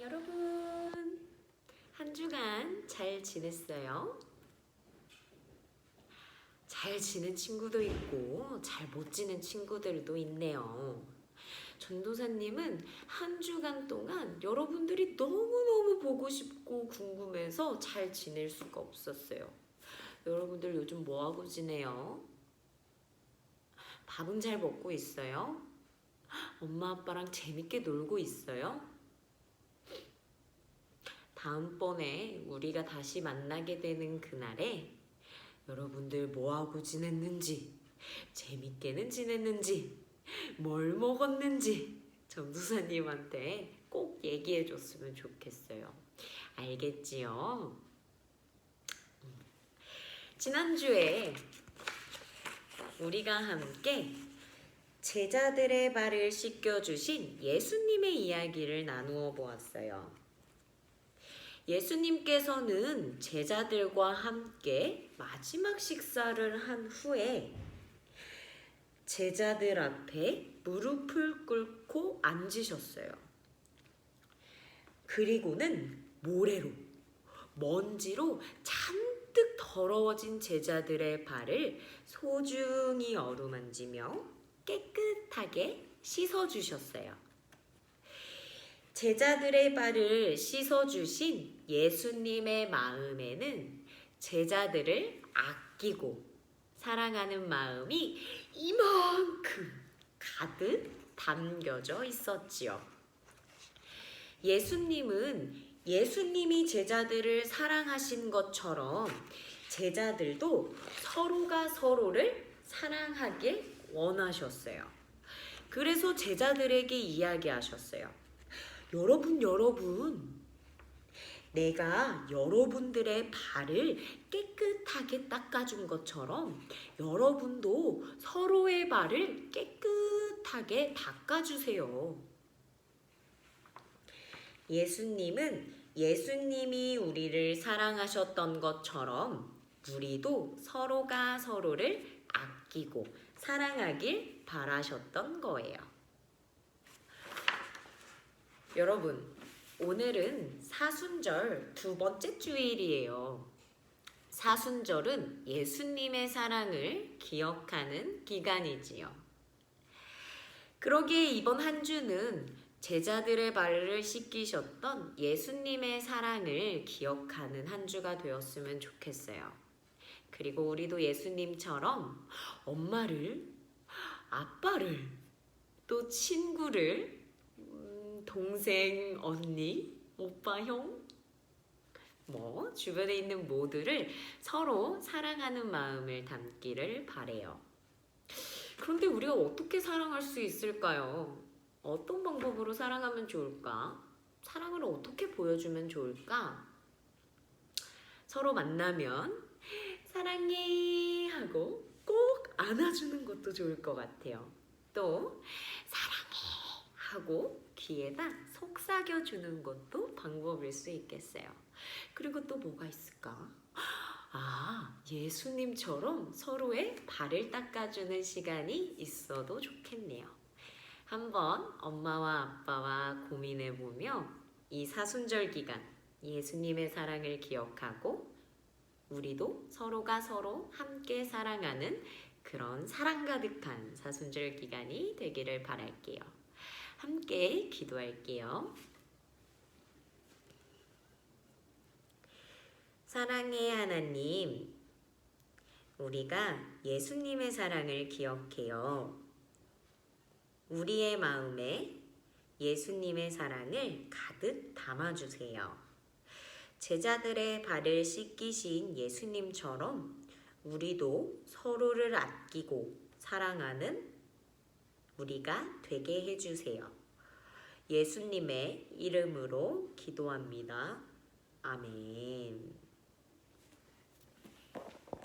여러분, 한 주간 잘 지냈어요? 잘 지낸 친구도 있고, 잘 못 지낸 친구들도 있네요. 전도사님은 한 주간 동안 여러분들이 너무너무 보고 싶고 궁금해서 잘 지낼 수가 없었어요. 여러분들 요즘 뭐하고 지내요? 밥은 잘 먹고 있어요? 엄마 아빠랑 재밌게 놀고 있어요? 다음번에 우리가 다시 만나게 되는 그날에 여러분들 뭐하고 지냈는지, 재밌게는 지냈는지, 뭘 먹었는지 전도사님한테 꼭 얘기해 줬으면 좋겠어요. 알겠지요? 음. 지난주에 우리가 함께 제자들의 발을 씻겨주신 예수님의 이야기를 나누어 보았어요. 예수님께서는 제자들과 함께 마지막 식사를 한 후에 제자들 앞에 무릎을 꿇고 앉으셨어요. 그리고는 모래로, 먼지로 잔뜩 더러워진 제자들의 발을 소중히 어루만지며 깨끗하게 씻어주셨어요. 제자들의 발을 씻어주신 예수님의 마음에는 제자들을 아끼고 사랑하는 마음이 이만큼 가득 담겨져 있었지요. 예수님은 예수님이 제자들을 사랑하신 것처럼 제자들도 서로가 서로를 사랑하길 원하셨어요. 그래서 제자들에게 이야기하셨어요. 여러분, 여러분. 내가 여러분들의 발을 깨끗하게 닦아준 것처럼 여러분도 서로의 발을 깨끗하게 닦아주세요. 예수님은 예수님이 우리를 사랑하셨던 것처럼 우리도 서로가 서로를 아끼고 사랑하길 바라셨던 거예요. 여러분, 오늘은 사순절 두 번째 주일이에요. 사순절은 예수님의 사랑을 기억하는 기간이지요. 그러기에 이번 한 주는 제자들의 발을 씻기셨던 예수님의 사랑을 기억하는 한 주가 되었으면 좋겠어요. 그리고 우리도 예수님처럼 엄마를, 아빠를, 또 친구를, 음, 동생, 언니, 오빠, 형, 뭐 주변에 있는 모두를 서로 사랑하는 마음을 담기를 바래요. 그런데 우리가 어떻게 사랑할 수 있을까요? 어떤 방법으로 사랑하면 좋을까? 사랑을 어떻게 보여주면 좋을까? 서로 만나면 사랑해 하고 꼭 안아주는 것도 좋을 것 같아요. 또 하고 귀에다 속삭여 주는 것도 방법일 수 있겠어요. 그리고 또 뭐가 있을까? 아, 예수님처럼 서로의 발을 닦아주는 시간이 있어도 좋겠네요. 한번 엄마와 아빠와 고민해보며 이 사순절 기간 예수님의 사랑을 기억하고 우리도 서로가 서로 함께 사랑하는 그런 사랑 가득한 사순절 기간이 되기를 바랄게요. 함께 기도할게요. 사랑의 하나님, 우리가 예수님의 사랑을 기억해요. 우리의 마음에 예수님의 사랑을 가득 담아주세요. 제자들의 발을 씻기신 예수님처럼 우리도 서로를 아끼고 사랑하는 우리가 되게 해주세요. 예수님의 이름으로 기도합니다. 아멘.